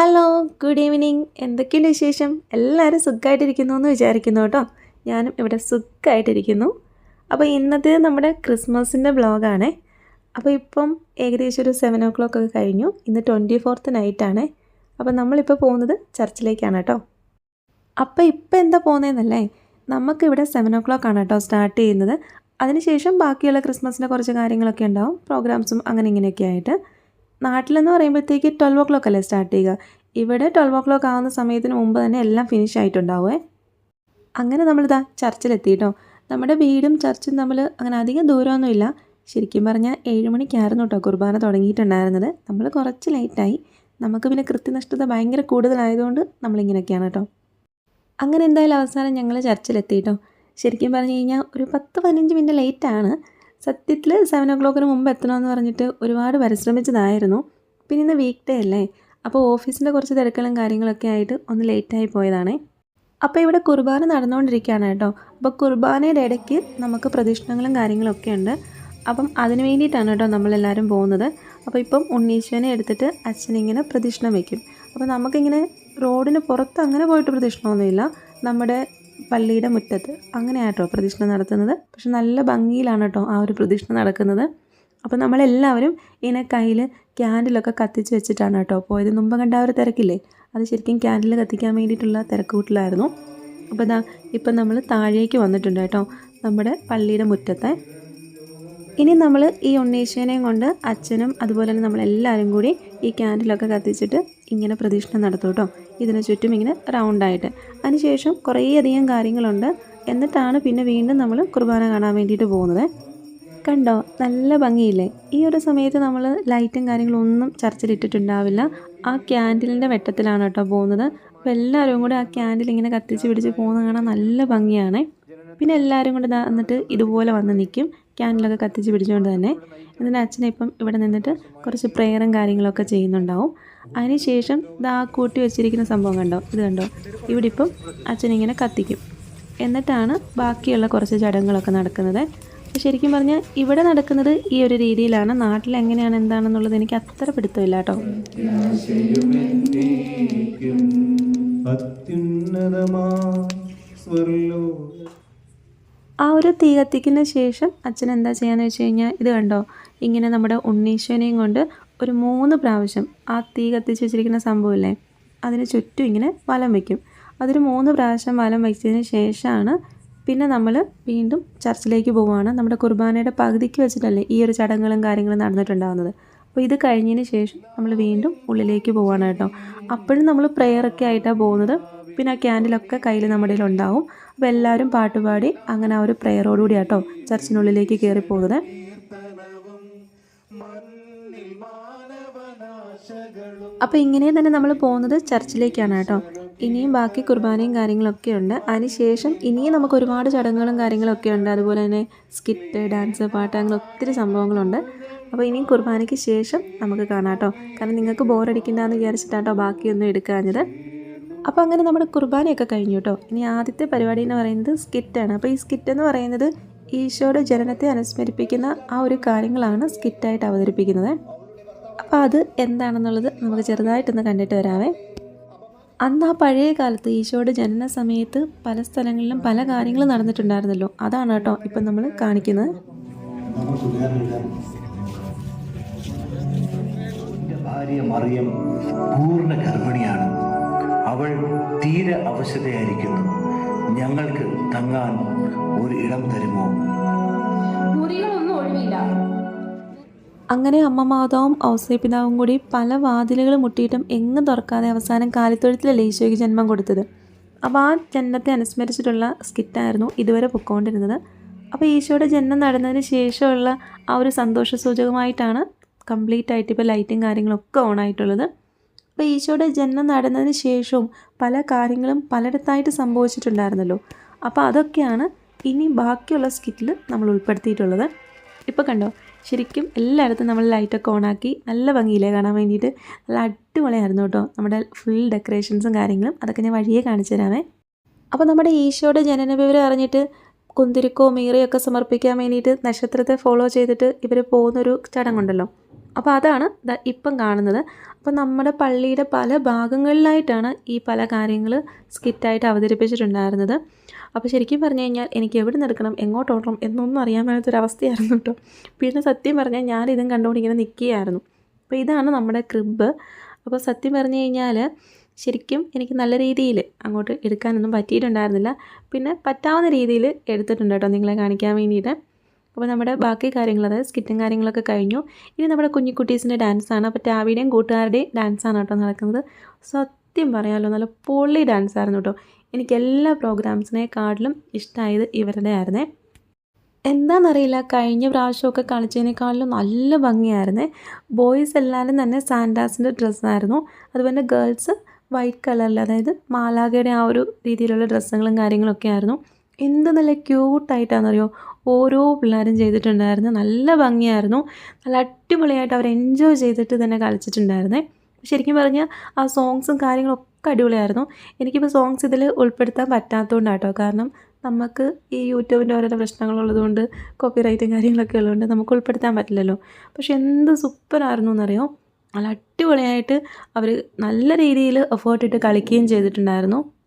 Hello good evening എന്തൊക്കെയുണ്ട് വിശേഷം? എല്ലാവരും സുഖമായിട്ടിരിക്കുന്നു എന്ന് വിചാരിക്കുന്നു കേട്ടോ. ഞാനും ഇവിടെ സുഖമായിട്ടിരിക്കുന്നു അപ്പോൾ ഇന്നത്തെ നമ്മുടെ ക്രിസ്മസിന്റെ ബ്ലോഗാണ് അപ്പോൾ ഇപ്പം ഏകദേശം ഒരു സെവൻ ഓ ക്ലോക്ക് ഒക്കെ കഴിഞ്ഞു. ഇന്ന് ട്വന്റി ഫോർത്ത് നൈറ്റാണ് അപ്പോൾ നമ്മളിപ്പോൾ പോകുന്നത് ചർച്ചിലേക്കാണ് കേട്ടോ. അപ്പോൾ ഇപ്പോൾ എന്താ പോകുന്നതെന്നല്ലേ? നമുക്കിവിടെ സെവൻ ഓ ക്ലോക്ക് ആണ് കേട്ടോ സ്റ്റാർട്ട് ചെയ്യുന്നത്. അതിനുശേഷം ബാക്കിയുള്ള ക്രിസ്മസിന്റെ കുറച്ച് കാര്യങ്ങളൊക്കെ ഉണ്ടാവും. പ്രോഗ്രാംസും അങ്ങനെ ഇങ്ങനെയൊക്കെ ആയിട്ട്. നാട്ടിലെന്ന് പറയുമ്പോഴത്തേക്ക് ട്വൽവ് ഒ ക്ലോക്ക് അല്ലേ സ്റ്റാർട്ട് ചെയ്യുക? ഇവിടെ ട്വൽവ് ഒ ക്ലോക്ക് ആവുന്ന സമയത്തിന് മുമ്പ് തന്നെ എല്ലാം ഫിനിഷ് ആയിട്ടുണ്ടാവുമേ അങ്ങനെ നമ്മളിതാ ചർച്ചിലെത്തിയിട്ടോ. നമ്മുടെ വീടും ചർച്ചും തമ്മിൽ അങ്ങനെ അധികം ദൂരമൊന്നുമില്ല. ശരിക്കും പറഞ്ഞാൽ ഏഴ് മണിക്കായിരുന്നു കേട്ടോ കുർബാന തുടങ്ങിയിട്ടുണ്ടായിരുന്നത്. നമ്മൾ കുറച്ച് ലേറ്റായി നമുക്ക് പിന്നെ കൃത്യനിഷ്ഠത ഭയങ്കര കൂടുതലായതുകൊണ്ട് നമ്മളിങ്ങനെയൊക്കെയാണ് കേട്ടോ അങ്ങനെ എന്തായാലും അവസാനം ഞങ്ങൾ ചർച്ചിലെത്തിയിട്ടോ. ശരിക്കും പറഞ്ഞു കഴിഞ്ഞാൽ ഒരു പത്ത് പതിനഞ്ച് മിനിറ്റ് ലേറ്റാണ് സത്യത്തിൽ സെവൻ ഒ ക്ലോക്കിന് മുമ്പ് എത്തണമെന്ന് പറഞ്ഞിട്ട് ഒരുപാട് പരിശ്രമിച്ചതായിരുന്നു. പിന്നെ ഇന്ന് വീക്ക് ഡേ അല്ലേ? അപ്പോൾ ഓഫീസിന്റെ കുറച്ച് തിരക്കുകളും കാര്യങ്ങളൊക്കെ ആയിട്ട് ഒന്ന് ലേറ്റായി പോയതാണേ. അപ്പോൾ ഇവിടെ കുർബാന നടന്നുകൊണ്ടിരിക്കുകയാണ് കേട്ടോ. അപ്പോൾ കുർബാനയുടെ ഇടയ്ക്ക് നമുക്ക് പ്രദക്ഷിണങ്ങളും കാര്യങ്ങളൊക്കെ ഉണ്ട്. അപ്പം അതിന് വേണ്ടിയിട്ടാണ് കേട്ടോ നമ്മളെല്ലാവരും പോകുന്നത്. അപ്പോൾ ഇപ്പം ഉണ്ണീശ്വരനെ എടുത്തിട്ട് അച്ഛനിങ്ങനെ പ്രദക്ഷിണം വയ്ക്കും അപ്പോൾ നമുക്കിങ്ങനെ റോഡിന് പുറത്ത് അങ്ങനെ പോയിട്ട് പ്രദക്ഷിണമൊന്നുമില്ല നമ്മുടെ പള്ളിയുടെ മുറ്റത്ത്. അങ്ങനെയാട്ടോ പ്രദക്ഷിണ നടത്തുന്നത്. പക്ഷെ നല്ല ഭംഗിയിലാണ് കേട്ടോ ആ ഒരു പ്രദക്ഷിണ നടക്കുന്നത്. അപ്പോൾ നമ്മളെല്ലാവരും ഇതിനെ കയ്യിൽ ക്യാൻഡിലൊക്കെ കത്തിച്ച് വെച്ചിട്ടാണ് കേട്ടോ പോയത്. മുമ്പ് കണ്ട ആ ഒരു തിരക്കില്ലേ? അത് ശരിക്കും ക്യാൻഡിൽ കത്തിക്കാൻ വേണ്ടിയിട്ടുള്ള തിരക്കൂട്ടിലായിരുന്നു അപ്പോൾ ഇതാ ഇപ്പം നമ്മൾ താഴേക്ക് വന്നിട്ടുണ്ട് കേട്ടോ നമ്മുടെ പള്ളിയുടെ മുറ്റത്തെ. ഇനി നമ്മൾ ഈ ഉണ്ണീശ്വനെയും കൊണ്ട് അച്ഛനും അതുപോലെ തന്നെ നമ്മളെല്ലാവരും കൂടി ഈ ക്യാൻഡിലൊക്കെ കത്തിച്ചിട്ട് ഇങ്ങനെ പ്രദക്ഷിണം നടത്തും കേട്ടോ ഇതിന് ചുറ്റും ഇങ്ങനെ റൗണ്ടായിട്ട് അതിനുശേഷം കുറേയധികം കാര്യങ്ങളുണ്ട്. എന്നിട്ടാണ് പിന്നെ വീണ്ടും നമ്മൾ കുർബാന കാണാൻ വേണ്ടിയിട്ട് പോകുന്നത്. കണ്ടോ? നല്ല ഭംഗിയില്ലേ? ഈ ഒരു സമയത്ത് നമ്മൾ ലൈറ്റും കാര്യങ്ങളും ഒന്നും ആ ക്യാൻഡിലിന്റെ വെട്ടത്തിലാണ് കേട്ടോ പോകുന്നത്. അപ്പോൾ എല്ലാവരും കൂടെ ആ ക്യാൻഡിൽ ഇങ്ങനെ കത്തിച്ച് പിടിച്ച് പോകുന്നത് കാണാൻ നല്ല ഭംഗിയാണ്. പിന്നെ എല്ലാവരും കൂടെ എന്നിട്ട് ഇതുപോലെ വന്ന് നിൽക്കും ക്യാൻഡിലൊക്കെ കത്തിച്ച് പിടിച്ചുകൊണ്ട് തന്നെ എന്നിട്ട് അച്ഛനെ ഇപ്പം ഇവിടെ നിന്നിട്ട് കുറച്ച് പ്രെയറും കാര്യങ്ങളൊക്കെ ചെയ്യുന്നുണ്ടാവും. അതിനുശേഷം ദാ കൂട്ടി വെച്ചിരിക്കുന്ന സംഭവം കണ്ടോ? ഇത് കണ്ടോ? ഇവിടെ ഇപ്പം അച്ഛനിങ്ങനെ കത്തിക്കും. എന്നിട്ടാണ് ബാക്കിയുള്ള കുറച്ച് ചടങ്ങുകളൊക്കെ നടക്കുന്നത്. ശരിക്കും പറഞ്ഞാൽ ഇവിടെ നടക്കുന്നത് ഈ ഒരു രീതിയിലാണ്. നാട്ടിൽ എങ്ങനെയാണ് എന്താണെന്നുള്ളത് എനിക്ക് അത്ര പിടുത്തമില്ല കേട്ടോ. അത്യുന്നതമാ സ്വർലോ ആ ഒരു തീ കത്തിക്കുന്ന ശേഷം അച്ഛൻ എന്താ ചെയ്യാന്ന് വെച്ച് കഴിഞ്ഞാൽ ഇത് കണ്ടോ? ഇങ്ങനെ നമ്മുടെ ഉണ്ണീശ്വനെയും കൊണ്ട് ഒരു മൂന്ന് പ്രാവശ്യം ആ തീ കത്തിച്ച് വെച്ചിരിക്കുന്ന സംഭവമില്ലേ? അതിന് ചുറ്റും ഇങ്ങനെ വലം വയ്ക്കും അതൊരു മൂന്ന് പ്രാവശ്യം വലം വയ്ച്ചതിന് ശേഷമാണ് പിന്നെ നമ്മൾ വീണ്ടും ചർച്ചിലേക്ക് പോവുകയാണ്. നമ്മുടെ കുർബാനയുടെ പകുതിക്ക് വെച്ചിട്ടല്ലേ ഈ ഒരു ചടങ്ങുകളും കാര്യങ്ങളും നടന്നിട്ടുണ്ടാകുന്നത് അപ്പോൾ ഇത് കഴിഞ്ഞതിന് ശേഷം നമ്മൾ വീണ്ടും ഉള്ളിലേക്ക് പോവുകയാണ് കേട്ടോ. അപ്പോഴും നമ്മൾ പ്രെയറൊക്കെ ആയിട്ടാണ് പോകുന്നത്. പിന്നെ ആ ക്യാൻഡിലൊക്കെ കയ്യിൽ നമ്മുടെ ഉണ്ടാവും അപ്പോൾ എല്ലാവരും പാട്ടുപാടി അങ്ങനെ ആ ഒരു പ്രെയറോടുകൂടി കേട്ടോ ചർച്ചിനുള്ളിലേക്ക് കയറി പോകുന്നത് അപ്പോൾ ഇങ്ങനെ തന്നെ നമ്മൾ പോകുന്നത് ചർച്ചിലേക്കാണ് കേട്ടോ. ഇനിയും ബാക്കി കുർബാനയും കാര്യങ്ങളൊക്കെ ഉണ്ട്. അതിനുശേഷം ഇനിയും നമുക്ക് ഒരുപാട് ചടങ്ങുകളും കാര്യങ്ങളൊക്കെ ഉണ്ട്. അതുപോലെ തന്നെ സ്കിറ്റ് ഡാൻസ് പാട്ട് അങ്ങനെ ഒത്തിരി സംഭവങ്ങളുണ്ട്. അപ്പോൾ ഇനിയും കുർബാനയ്ക്ക് ശേഷം നമുക്ക് കാണാം കേട്ടോ. കാരണം നിങ്ങൾക്ക് ബോറടിക്കണ്ടെന്ന് വിചാരിച്ചിട്ടാട്ടോ ബാക്കിയൊന്നും എടുക്കാഞ്ഞത്. അപ്പോൾ അങ്ങനെ നമ്മുടെ കുർബാനയൊക്കെ കഴിഞ്ഞു കേട്ടോ. ഇനി ആദ്യത്തെ പരിപാടി എന്ന് പറയുന്നത് സ്കിറ്റാണ് അപ്പോൾ ഈ സ്കിറ്റ് എന്ന് പറയുന്നത് ഈശോയുടെ ജനനത്തെ അനുസ്മരിപ്പിക്കുന്ന ആ ഒരു കാര്യങ്ങളാണ് സ്കിറ്റായിട്ട് അവതരിപ്പിക്കുന്നത്. അപ്പോൾ അത് എന്താണെന്നുള്ളത് നമുക്ക് ചെറുതായിട്ടൊന്ന് കണ്ടിട്ട് വരാവേ. അന്ന് ആ പഴയ കാലത്ത് ഈശോയുടെ ജനന സമയത്ത് പല സ്ഥലങ്ങളിലും പല കാര്യങ്ങളും നടന്നിട്ടുണ്ടായിരുന്നല്ലോ. അതാണ് കേട്ടോ ഇപ്പം നമ്മൾ കാണിക്കുന്നത്. ഭാര്യ മറിയം പൂർണ ഗർഭിണിയാണ്. അവൾ തീരെ അവശതയായിരിക്കുന്നു. ഞങ്ങൾക്ക് തങ്ങാൻ ഒരു ഇടം തരുമോ? മുറികളൊന്നും ഒഴിവില്ല. അങ്ങനെ അമ്മ മാതാവും ഔസേപിതാവും കൂടി പല വാതിലുകൾ മുട്ടിയിട്ടും എങ്ങും തുറക്കാതെ അവസാനം കാലിത്തൊഴുത്തിലല്ലേ ഈശോയ്ക്ക് ജന്മം കൊടുത്തത്. അപ്പോൾ ആ ജന്മത്തെ അനുസ്മരിച്ചിട്ടുള്ള സ്കിറ്റായിരുന്നു ഇതുവരെ പൊക്കോണ്ടിരുന്നത്. അപ്പോൾ ഈശോയുടെ ജന്മം നടന്നതിന് ശേഷമുള്ള ആ ഒരു സന്തോഷ സൂചകമായിട്ടാണ് കംപ്ലീറ്റ് ആയിട്ട് ഇപ്പോൾ ലൈറ്റും കാര്യങ്ങളൊക്കെ ഓൺ ആയിട്ടുള്ളത് അപ്പോൾ ഈശോയുടെ ജന്മം നടന്നതിന് ശേഷവും പല കാര്യങ്ങളും പലയിടത്തായിട്ട് സംഭവിച്ചിട്ടുണ്ടായിരുന്നല്ലോ. അപ്പോൾ അതൊക്കെയാണ് ഇനി ബാക്കിയുള്ള സ്കിറ്റിൽ നമ്മൾ ഉൾപ്പെടുത്തിയിട്ടുള്ളത്. ഇപ്പോൾ കണ്ടോ ശരിക്കും എല്ലായിടത്തും നമ്മൾ ലൈറ്റൊക്കെ ഓണാക്കി നല്ല ഭംഗിയിലേ കാണാൻ വേണ്ടിയിട്ട് നല്ല അടിപൊളിയായിരുന്നു കേട്ടോ. നമ്മുടെ ഫുൾ ഡെക്കറേഷൻസും കാര്യങ്ങളും അതൊക്കെ ഞാൻ വഴിയെ കാണിച്ചു തരാമേ. അപ്പോൾ നമ്മുടെ ഈശോയുടെ ജനന വിവരം അറിഞ്ഞിട്ട് കുന്തിരിക്കോ മീറയൊക്കെ സമർപ്പിക്കാൻ വേണ്ടിയിട്ട് നക്ഷത്രത്തെ ഫോളോ ചെയ്തിട്ട് ഇവർ പോകുന്നൊരു ചടങ്ങുണ്ടല്ലോ. അപ്പോൾ അതാണ് ഇപ്പം കാണുന്നത്. അപ്പോൾ നമ്മുടെ പള്ളിയുടെ പല ഭാഗങ്ങളിലായിട്ടാണ് ഈ പല കാര്യങ്ങൾ സ്കിറ്റായിട്ട് അവതരിപ്പിച്ചിട്ടുണ്ടായിരുന്നത്. അപ്പോൾ ശരിക്കും പറഞ്ഞു കഴിഞ്ഞാൽ എനിക്ക് എവിടെ നിൽക്കണം എങ്ങോട്ട് ഓടണം എന്നൊന്നും അറിയാൻ മേലാത്തൊരവസ്ഥയായിരുന്നു കേട്ടോ. പിന്നെ സത്യം പറഞ്ഞാൽ ഞാനിതും കണ്ടുകൊണ്ട് ഇങ്ങനെ നിൽക്കുകയായിരുന്നു അപ്പോൾ ഇതാണ് നമ്മുടെ ക്രിബ്. അപ്പോൾ സത്യം പറഞ്ഞു കഴിഞ്ഞാൽ ശരിക്കും എനിക്ക് നല്ല രീതിയിൽ അങ്ങോട്ട് എടുക്കാനൊന്നും പറ്റിയിട്ടുണ്ടായിരുന്നില്ല. പിന്നെ പറ്റാവുന്ന രീതിയിൽ എടുത്തിട്ടുണ്ട് കേട്ടോ നിങ്ങളെ കാണിക്കാൻ വേണ്ടിയിട്ട്. അപ്പോൾ നമ്മുടെ ബാക്കി കാര്യങ്ങൾ അതായത് സ്കിറ്റും കാര്യങ്ങളൊക്കെ കഴിഞ്ഞു. ഇനി നമ്മുടെ കുഞ്ഞിക്കുട്ടീസിന്റെ ഡാൻസാണ്. അപ്പോൾ ടാവിയുടെയും കൂട്ടുകാരുടെയും ഡാൻസാണ് കേട്ടോ നടക്കുന്നത്. സത്യം പറയാമല്ലോ നല്ല പൊള്ളി ഡാൻസ് ആയിരുന്നു കേട്ടോ. എനിക്ക് എല്ലാ പ്രോഗ്രാംസിനെക്കാട്ടിലും ഇഷ്ടമായത് ഇവരുടെ ആയിരുന്നേ. എന്താണെന്നറിയില്ല കഴിഞ്ഞ പ്രാവശ്യമൊക്കെ കളിച്ചതിനേക്കാളിലും നല്ല ഭംഗിയായിരുന്നേ. ബോയ്സ് എല്ലാവരും തന്നെ സാൻഡാസിന്റെ ഡ്രസ്സായിരുന്നു. അതുപോലെ ഗേൾസ് വൈറ്റ് കളറിൽ അതായത് മാലാഗയുടെ ആ ഒരു രീതിയിലുള്ള ഡ്രസ്സുകളും കാര്യങ്ങളൊക്കെ ആയിരുന്നു. എന്ത് നല്ല ക്യൂട്ടായിട്ടാണെന്നറിയോ? ഓരോ പിള്ളേരും ചെയ്തിട്ടുണ്ടായിരുന്നു. നല്ല ഭംഗിയായിരുന്നു. നല്ല അടിപൊളിയായിട്ട് അവർ എൻജോയ് ചെയ്തിട്ട് തന്നെ കളിച്ചിട്ടുണ്ടായിരുന്നേ. ശരിക്കും പറഞ്ഞാൽ ആ സോങ്സും കാര്യങ്ങളൊക്കെ അടിപൊളിയായിരുന്നു. എനിക്കിപ്പോൾ സോങ്സ് ഇതിൽ ഉൾപ്പെടുത്താൻ പറ്റാത്തതുകൊണ്ടാട്ടോ കാരണം നമുക്ക് ഈ യൂട്യൂബിന്റെ ഓരോരോ പ്രശ്നങ്ങളുള്ളതുകൊണ്ട് കോപ്പി റൈറ്റും കാര്യങ്ങളൊക്കെ ഉള്ളതുകൊണ്ട് നമുക്ക് ഉൾപ്പെടുത്താൻ പറ്റില്ലല്ലോ. പക്ഷെ എന്ത് സൂപ്പറായിരുന്നു എന്നറിയോ? നല്ല അടിപൊളിയായിട്ട് അവർ നല്ല രീതിയിൽ എഫേർട്ട് ഇട്ട് കളിക്കുകയും ചെയ്തിട്ടുണ്ടായിരുന്നു.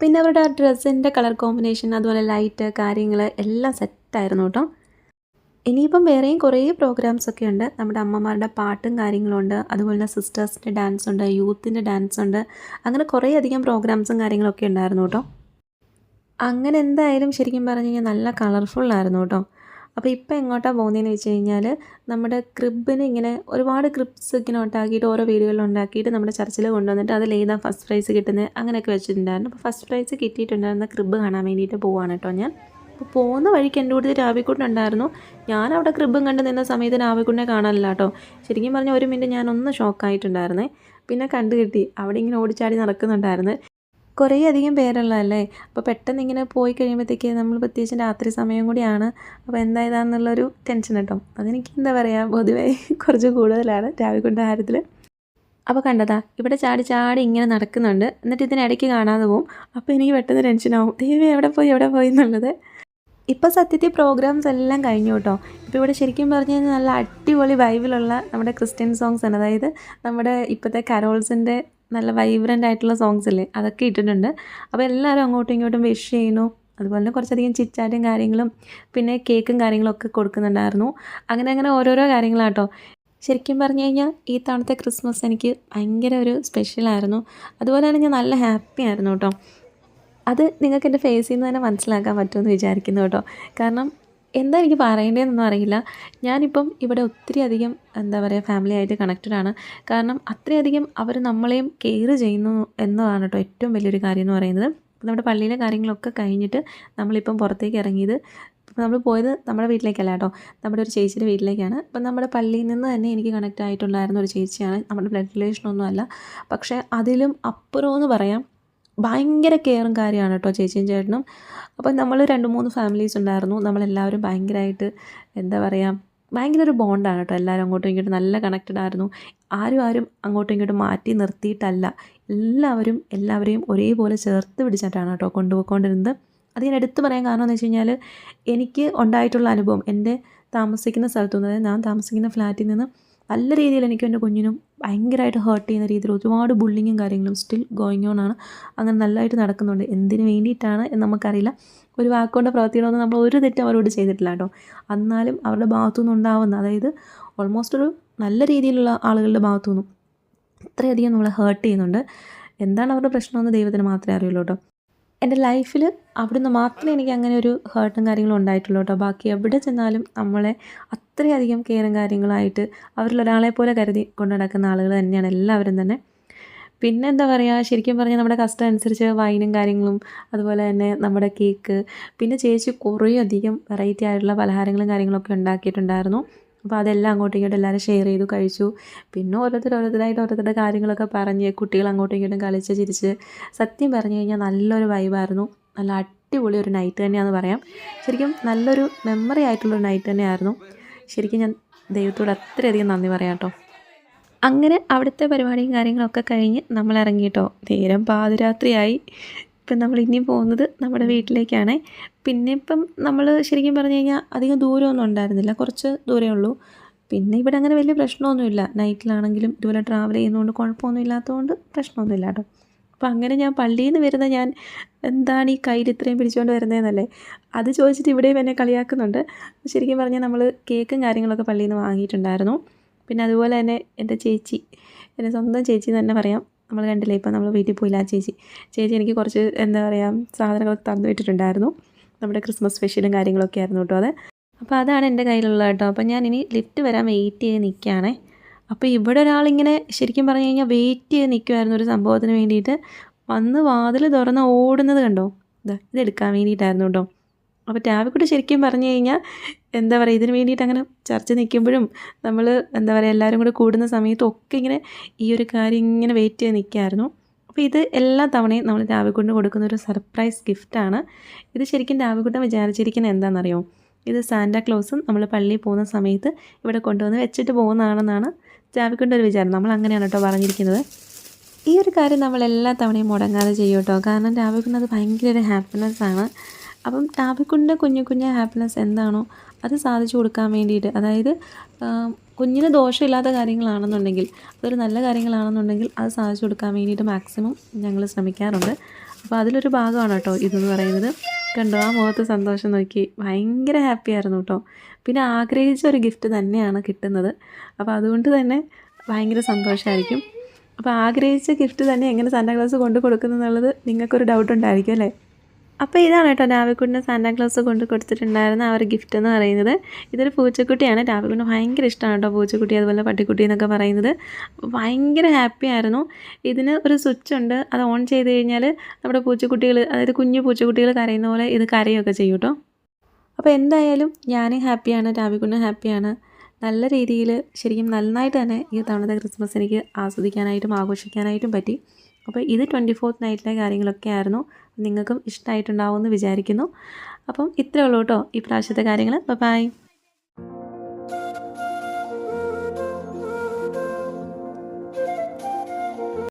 പിന്നെ അവരുടെ ആ ഡ്രസ്സിന്റെ കളർ കോമ്പിനേഷൻ അതുപോലെ ലൈറ്റ് കാര്യങ്ങൾ എല്ലാം സെറ്റായിരുന്നു കേട്ടോ. ഇനിയിപ്പം വേറെയും കുറേ പ്രോഗ്രാംസ് ഒക്കെ ഉണ്ട്. നമ്മുടെ അമ്മമാരുടെ പാട്ടും കാര്യങ്ങളുണ്ട് അതുപോലെ സിസ്റ്റേഴ്സിന്റെ ഡാൻസ് ഉണ്ട് യൂത്തിന്റെ ഡാൻസ് ഉണ്ട്. അങ്ങനെ കുറേ അധികം പ്രോഗ്രാംസും കാര്യങ്ങളൊക്കെ ഉണ്ടായിരുന്നു കേട്ടോ. അങ്ങനെ എന്തായാലും ശരിക്കും പറഞ്ഞു കഴിഞ്ഞാൽ നല്ല കളർഫുള്ളായിരുന്നു കേട്ടോ. അപ്പോൾ ഇപ്പം എങ്ങോട്ടാണ് പോകുന്നതെന്ന് വെച്ച് കഴിഞ്ഞാൽ നമ്മുടെ ക്രിബിന് ഇങ്ങനെ ഒരുപാട് ക്രിബ്സ് ഇങ്ങനെ ഉണ്ടാക്കിയിട്ട് ഓരോ വീടുകളിൽ ഉണ്ടാക്കിയിട്ട് നമ്മുടെ ചർച്ചിൽ കൊണ്ടുവന്നിട്ട് അതിൽ ഫസ്റ്റ് പ്രൈസ് കിട്ടുന്നത് അങ്ങനെയൊക്കെ വെച്ചിട്ടുണ്ടായിരുന്നു. അപ്പോൾ ഫസ്റ്റ് പ്രൈസ് കിട്ടിയിട്ടുണ്ടായിരുന്ന ക്രിബ് കാണാൻ വേണ്ടിയിട്ട് പോവാണ് കേട്ടോ ഞാൻ. അപ്പോൾ പോകുന്ന വഴിക്ക് എന്റെ കൂടെ രാവിക്കുട്ടുണ്ടായിരുന്നു ഞാൻ അവിടെ ക്രിബും കണ്ട് നിന്ന സമയത്ത് രാവിക്കുട്ടിനെ കാണാനില്ല കേട്ടോ. ശരിക്കും പറഞ്ഞാൽ ഒരു മിനിറ്റ് ഞാനൊന്ന് ഷോക്കായിട്ടുണ്ടായിരുന്നേ പിന്നെ കണ്ടു കിട്ടി അവിടെ ഇങ്ങനെ ഓടിച്ചാടി നടക്കുന്നുണ്ടായിരുന്നു. കുറേ അധികം പേരുള്ളതല്ലേ? അപ്പോൾ പെട്ടെന്ന് ഇങ്ങനെ പോയി കഴിയുമ്പോഴത്തേക്ക് നമ്മൾ പ്രത്യേകിച്ച് രാത്രി സമയം കൂടിയാണ്. അപ്പോൾ എന്താ ഇതാന്നുള്ളൊരു ടെൻഷൻ കേട്ടോ. അതെനിക്ക് എന്താ പറയുക പൊതുവേ കുറച്ച് കൂടുതലാണ് രാവിലെ കാര്യത്തിൽ അപ്പോൾ കണ്ടതാ ഇവിടെ ചാടി ചാടി ഇങ്ങനെ നടക്കുന്നുണ്ട്. എന്നിട്ട് ഇതിനിടയ്ക്ക് കാണാതെ പോവും. അപ്പോൾ എനിക്ക് പെട്ടെന്ന് ടെൻഷനാവും ദൈവം എവിടെ പോയി എവിടെ പോയി എന്നുള്ളത്. ഇപ്പോൾ സത്യത്തിൽ പ്രോഗ്രാംസ് എല്ലാം കഴിഞ്ഞു കേട്ടോ. ഇപ്പോൾ ഇവിടെ ശരിക്കും പറഞ്ഞു കഴിഞ്ഞാൽ നല്ല അടിപൊളി വൈബിലുള്ള നമ്മുടെ ക്രിസ്ത്യൻ സോങ്സ് ആണ്. അതായത് നമ്മുടെ ഇപ്പോഴത്തെ കരോൾസിന്റെ നല്ല വൈബ്രന്റ് ആയിട്ടുള്ള സോങ്സ് ഇല്ലേ? അതൊക്കെ ഇട്ടിട്ടുണ്ട്. അപ്പോൾ എല്ലാവരും അങ്ങോട്ടും ഇങ്ങോട്ടും വിഷ് ചെയ്യുന്നു. അതുപോലെ തന്നെ കുറച്ചധികം ചിറ്റാറ്റും കാര്യങ്ങളും പിന്നെ കേക്കും കാര്യങ്ങളൊക്കെ കൊടുക്കുന്നുണ്ടായിരുന്നു. അങ്ങനെ അങ്ങനെ ഓരോരോ കാര്യങ്ങളാട്ടോ. ശരിക്കും പറഞ്ഞു കഴിഞ്ഞാൽ ഈ തവണത്തെ ക്രിസ്മസ് എനിക്ക് ഭയങ്കര ഒരു സ്പെഷ്യലായിരുന്നു അതുപോലെ തന്നെ ഞാൻ നല്ല ഹാപ്പി ആയിരുന്നു കേട്ടോ. അത് നിങ്ങൾക്ക് എന്റെ ഫേസിൽ നിന്ന് തന്നെ മനസ്സിലാക്കാൻ പറ്റുമെന്ന് വിചാരിക്കുന്നു കേട്ടോ. കാരണം എന്താ എനിക്ക് പറയേണ്ടതെന്നൊന്നും അറിയില്ല. ഞാനിപ്പം ഇവിടെ ഒത്തിരി അധികം എന്താ പറയുക ഫാമിലി ആയിട്ട് കണക്റ്റഡ് ആണ്. കാരണം അത്രയധികം അവർ നമ്മളെയും കെയർ ചെയ്യുന്നു എന്നതാണ് കേട്ടോ ഏറ്റവും വലിയൊരു കാര്യം എന്ന് പറയുന്നത്. നമ്മുടെ പള്ളിയിലെ കാര്യങ്ങളൊക്കെ കഴിഞ്ഞിട്ട് നമ്മളിപ്പം പുറത്തേക്ക് ഇറങ്ങിയത് ഇപ്പം നമ്മൾ പോയത് നമ്മുടെ വീട്ടിലേക്കല്ല കേട്ടോ. നമ്മുടെ ഒരു ചേച്ചിയുടെ വീട്ടിലേക്കാണ്. അപ്പം നമ്മുടെ പള്ളിയിൽ നിന്ന് തന്നെ എനിക്ക് കണക്റ്റ് ആയിട്ടുണ്ടായിരുന്ന ഒരു ചേച്ചിയാണ്. നമ്മുടെ ബ്ലഡ് റിലേഷനൊന്നും അല്ല പക്ഷേ അതിലും അപ്പുറം എന്ന് പറയാം ഭയങ്കര കെയറും കാര്യമാണ് കേട്ടോ ചേച്ചിയും ചേട്ടനും. അപ്പോൾ നമ്മൾ രണ്ട് മൂന്ന് ഫാമിലീസ് ഉണ്ടായിരുന്നു. നമ്മളെല്ലാവരും ഭയങ്കരമായിട്ട് എന്താ പറയുക ഭയങ്കര ഒരു ബോണ്ടാണ് കേട്ടോ എല്ലാവരും അങ്ങോട്ടും ഇങ്ങോട്ടും നല്ല കണക്റ്റഡ് ആയിരുന്നു. ആരും ആരും അങ്ങോട്ടും ഇങ്ങോട്ടും മാറ്റി നിർത്തിയിട്ടല്ല. എല്ലാവരും എല്ലാവരെയും ഒരേപോലെ ചേർത്ത് പിടിച്ചിട്ടാണ് കേട്ടോ കൊണ്ടുപോയിക്കൊണ്ടിരുന്നത് അത് ഞാൻ എടുത്തു പറയാൻ കാരണം എന്ന് വെച്ച് കഴിഞ്ഞാൽ എനിക്ക് ഉണ്ടായിട്ടുള്ള അനുഭവം എന്റെ താമസിക്കുന്ന സ്ഥലത്തു നിന്ന് ഞാൻ താമസിക്കുന്ന ഫ്ലാറ്റിൽ നിന്ന് നല്ല രീതിയിൽ എനിക്കും എന്റെ കുഞ്ഞിനും ഭയങ്കരമായിട്ട് ഹേർട്ട് ചെയ്യുന്ന രീതിയിൽ ഒരുപാട് ബുള്ളിങ്ങും കാര്യങ്ങളും സ്റ്റിൽ ഗോയിങ് ഓൺ ആണ്. അങ്ങനെ നല്ലതായിട്ട് നടക്കുന്നുണ്ട്. എന്തിനു വേണ്ടിയിട്ടാണ് എന്ന് നമുക്കറിയില്ല. ഒരു വാക്കുകൊണ്ട് പ്രവർത്തിക്കണമെന്ന് നമ്മൾ ഒരു തെറ്റും അവരോട് ചെയ്തിട്ടില്ല കേട്ടോ. എന്നാലും അവരുടെ ഭാഗത്തു നിന്നുണ്ടാവുന്ന അതായത് ഓൾമോസ്റ്റ് ഒരു നല്ല രീതിയിലുള്ള ആളുകളുടെ ഭാഗത്തു നിന്നും ഇത്രയധികം നമ്മളെ ഹേർട്ട് ചെയ്യുന്നുണ്ട്. എന്താണ് അവരുടെ പ്രശ്നമെന്ന് ദൈവത്തിന് മാത്രമേ അറിയുള്ളൂ കേട്ടോ. എന്റെ ലൈഫിൽ അവിടുന്ന് മാത്രമേ എനിക്ക് അങ്ങനെ ഒരു ഹേർട്ടും കാര്യങ്ങളും ഉണ്ടായിട്ടുള്ളൂ കേട്ടോ. ബാക്കി എവിടെ ചെന്നാലും നമ്മളെ അത്രയധികം കെയറും കാര്യങ്ങളായിട്ട് അവരിലൊരാളെ പോലെ കരുതി കൊണ്ടു നടക്കുന്ന ആളുകൾ തന്നെയാണ് എല്ലാവരും തന്നെ. പിന്നെ എന്താ പറയുക ശരിക്കും പറഞ്ഞാൽ നമ്മുടെ കഷ്ടം അനുസരിച്ച് വൈനും കാര്യങ്ങളും അതുപോലെ തന്നെ നമ്മുടെ കേക്ക് പിന്നെ ചേച്ചി കുറേ അധികം വെറൈറ്റി ആയിട്ടുള്ള പലഹാരങ്ങളും കാര്യങ്ങളൊക്കെ ഉണ്ടാക്കിയിട്ടുണ്ടായിരുന്നു. അപ്പോൾ അതെല്ലാം അങ്ങോട്ടും ഇങ്ങോട്ടും എല്ലാവരും ഷെയർ ചെയ്തു കഴിച്ചു. പിന്നെ ഓരോരുത്തർ ഓരോരുത്തരായിട്ട് ഓരോരുത്തരുടെ കാര്യങ്ങളൊക്കെ പറഞ്ഞ് കുട്ടികൾ അങ്ങോട്ടും ഇങ്ങോട്ടും കളിച്ച് ചിരിച്ച് സത്യം പറഞ്ഞു കഴിഞ്ഞാൽ നല്ലൊരു വൈബായിരുന്നു നല്ല അടിപൊളി ഒരു നൈറ്റ് തന്നെയാണെന്ന് പറയാം. ശരിക്കും നല്ലൊരു മെമ്മറി ആയിട്ടുള്ളൊരു നൈറ്റ് തന്നെയായിരുന്നു. ശരിക്കും ഞാൻ ദൈവത്തോട് അത്രയധികം നന്ദി പറയാം കേട്ടോ. അങ്ങനെ അവിടുത്തെ പരിപാടിയും കാര്യങ്ങളൊക്കെ കഴിഞ്ഞ് നമ്മൾ ഇറങ്ങിയിട്ടോ നേരം പാതിരാത്രിയായി. ഇപ്പം നമ്മൾ ഇനി പോകുന്നത് നമ്മുടെ വീട്ടിലേക്കാണ്. പിന്നെ ഇപ്പം നമ്മൾ ശരിക്കും പറഞ്ഞു കഴിഞ്ഞാൽ അധികം ദൂരമൊന്നും ഉണ്ടായിരുന്നില്ല. കുറച്ച് ദൂരമേ ഉള്ളൂ. പിന്നെ ഇവിടെ അങ്ങനെ വലിയ പ്രശ്നമൊന്നുമില്ല. നൈറ്റിലാണെങ്കിലും ഇതുപോലെ ട്രാവൽ ചെയ്യുന്നതുകൊണ്ട് കുഴപ്പമൊന്നും ഇല്ലാത്തതുകൊണ്ട് പ്രശ്നമൊന്നുമില്ല കേട്ടോ. അപ്പോൾ അങ്ങനെ ഞാൻ പള്ളിയിൽ നിന്ന് വരുന്ന ഞാൻ എന്താണ് ഈ കയ്യിൽ ഇത്രയും പിടിച്ചുകൊണ്ട് വരുന്നതെന്നല്ലേ? അത് ചോദിച്ചിട്ട് ഇവിടെയും എന്നെ കളിയാക്കുന്നുണ്ട്. ശരിക്കും പറഞ്ഞാൽ നമ്മൾ കേക്കും കാര്യങ്ങളൊക്കെ പള്ളിയിൽ നിന്ന് വാങ്ങിയിട്ടുണ്ടായിരുന്നു. പിന്നെ അതുപോലെ തന്നെ എന്റെ ചേച്ചി എന്റെ സ്വന്തം ചേച്ചി എന്ന് തന്നെ പറയാം. നമ്മൾ കണ്ടില്ലേ ഇപ്പോൾ നമ്മൾ വീട്ടിൽ പോയില്ല ചേച്ചി. ചേച്ചി എനിക്ക് കുറച്ച് എന്താ പറയുക സാധനങ്ങൾ തന്നു വിട്ടിട്ടുണ്ടായിരുന്നു. നമ്മുടെ ക്രിസ്മസ് സ്പെഷ്യലും കാര്യങ്ങളൊക്കെ ആയിരുന്നു കേട്ടോ അത്. അപ്പോൾ അതാണ് എന്റെ കയ്യിലുള്ളത് കേട്ടോ. അപ്പോൾ ഞാൻ ഇനി ലിഫ്റ്റ് വരാൻ വെയിറ്റ് ചെയ്ത് നിൽക്കുകയാണേ അപ്പോൾ ഇവിടെ ഒരാളിങ്ങനെ ശരിക്കും പറഞ്ഞു കഴിഞ്ഞാൽ വെയിറ്റ് ചെയ്ത് നിൽക്കുമായിരുന്നു ഒരു സംഭവത്തിന് വേണ്ടിയിട്ട്. വന്ന് വാതിൽ തുറന്ന് ഓടുന്നത് കണ്ടോ? ഇതാ ഇതെടുക്കാൻ വേണ്ടിയിട്ടായിരുന്നു കേട്ടോ. അപ്പോൾ ടാവിക്കുട്ടി ശരിക്കും പറഞ്ഞു കഴിഞ്ഞാൽ എന്താ പറയുക ഇതിന് വേണ്ടിയിട്ട് അങ്ങനെ ചർച്ച നിൽക്കുമ്പോഴും നമ്മൾ എന്താ പറയുക എല്ലാവരും കൂടെ കൂടുന്ന സമയത്തും ഒക്കെ ഇങ്ങനെ ഈ ഒരു കാര്യം ഇങ്ങനെ വെയിറ്റ് ചെയ്ത് നിൽക്കുമായിരുന്നു അപ്പോൾ ഇത് എല്ലാ തവണയും നമ്മൾ രാവിക്കുട്ടിന് കൊടുക്കുന്ന ഒരു സർപ്രൈസ് ഗിഫ്റ്റാണ് ഇത് ശരിക്കും രാവിക്കുട്ടൻ വിചാരിച്ചിരിക്കുന്നത് എന്താണെന്നറിയോ? ഇത് സാന്റാ ക്ലോസും നമ്മൾ പള്ളിയിൽ പോകുന്ന സമയത്ത് ഇവിടെ കൊണ്ടുവന്ന് വെച്ചിട്ട് പോകുന്നതാണെന്നാണ് രാവിക്കുട്ടന്റെ ഒരു വിചാരം. നമ്മൾ അങ്ങനെയാണ് കേട്ടോ പറഞ്ഞിരിക്കുന്നത്. ഈ ഒരു കാര്യം നമ്മൾ എല്ലാ തവണയും മുടങ്ങാതെ ചെയ്യും കേട്ടോ. കാരണം രാവിലെ അത് ഭയങ്കര ഒരു ഹാപ്പിനെസ് ആണ്. അപ്പം രാവിക്കുണ്ട് കുഞ്ഞു കുഞ്ഞു ഹാപ്പിനെസ് എന്താണോ അത് സാധിച്ചു കൊടുക്കാൻ വേണ്ടിയിട്ട്. അതായത് കുഞ്ഞിന് ദോഷമില്ലാത്ത കാര്യങ്ങളാണെന്നുണ്ടെങ്കിൽ അതൊരു നല്ല കാര്യങ്ങളാണെന്നുണ്ടെങ്കിൽ അത് സാധിച്ചു കൊടുക്കാൻ വേണ്ടിയിട്ട് മാക്സിമം ഞങ്ങൾ ശ്രമിക്കാറുണ്ട്. അപ്പോൾ അതിലൊരു ഭാഗമാണ് കേട്ടോ ഇതെന്ന് പറയുന്നത്. കണ്ടോ ആ മുഖത്ത് സന്തോഷം നോക്കി ഭയങ്കര ഹാപ്പി ആയിരുന്നു കേട്ടോ. പിന്നെ ആഗ്രഹിച്ച ഒരു ഗിഫ്റ്റ് തന്നെയാണ് കിട്ടുന്നത്. അപ്പോൾ അതുകൊണ്ട് തന്നെ ഭയങ്കര സന്തോഷമായിരിക്കും അപ്പോൾ ആഗ്രഹിച്ച ഗിഫ്റ്റ് തന്നെ എങ്ങനെ സാന്താക്ലാസ് കൊണ്ട് കൊടുക്കുന്നു എന്നുള്ളത് നിങ്ങൾക്കൊരു ഡൗട്ട് ഉണ്ടായിരിക്കും അല്ലേ? അപ്പോൾ ഇതാണ് കേട്ടോ രാവിക്കുട്ടിന് സാന്റാക്ലോസ് കൊണ്ട് കൊടുത്തിട്ടുണ്ടായിരുന്ന ആ ഒരു ഗിഫ്റ്റ് എന്ന് പറയുന്നത്. ഇതൊരു പൂച്ചക്കുട്ടിയാണ്. രാവിക്കുട്ടിന് ഭയങ്കര ഇഷ്ടമാണ് കേട്ടോ പൂച്ചക്കുട്ടി അതുപോലെ പട്ടിക്കുട്ടി എന്നൊക്കെ പറയുന്നത്. ഭയങ്കര ഹാപ്പി ആയിരുന്നു. ഇതിന് ഒരു സ്വിച്ച് ഉണ്ട്. അത് ഓൺ ചെയ്ത് കഴിഞ്ഞാൽ നമ്മുടെ പൂച്ചക്കുട്ടികൾ അതായത് കുഞ്ഞു പൂച്ചക്കുട്ടികൾ കരയുന്ന പോലെ ഇത് കരയൊക്കെ ചെയ്യും കേട്ടോ. അപ്പോൾ എന്തായാലും ഞാൻ ഹാപ്പിയാണ് രാവിക്കുട്ടിന് ഹാപ്പിയാണ് നല്ല രീതിയിൽ ശരിക്കും നന്നായിട്ട് തന്നെ ഈ തവണത്തെ ക്രിസ്മസ് എനിക്ക് ആസ്വദിക്കാനായിട്ടും ആഘോഷിക്കാനായിട്ടും പറ്റി. അപ്പോൾ ഇത് ട്വന്റി ഫോർത്ത് നൈറ്റിലെ കാര്യങ്ങളൊക്കെ ആയിരുന്നു. നിങ്ങൾക്കും ഇഷ്ടമായിട്ടുണ്ടാവുമെന്ന് വിചാരിക്കുന്നു. അപ്പം ഇത്രയേ ഉള്ളൂ കേട്ടോ ഈ പ്രാവശ്യത്തെ കാര്യങ്ങൾ. ബൈ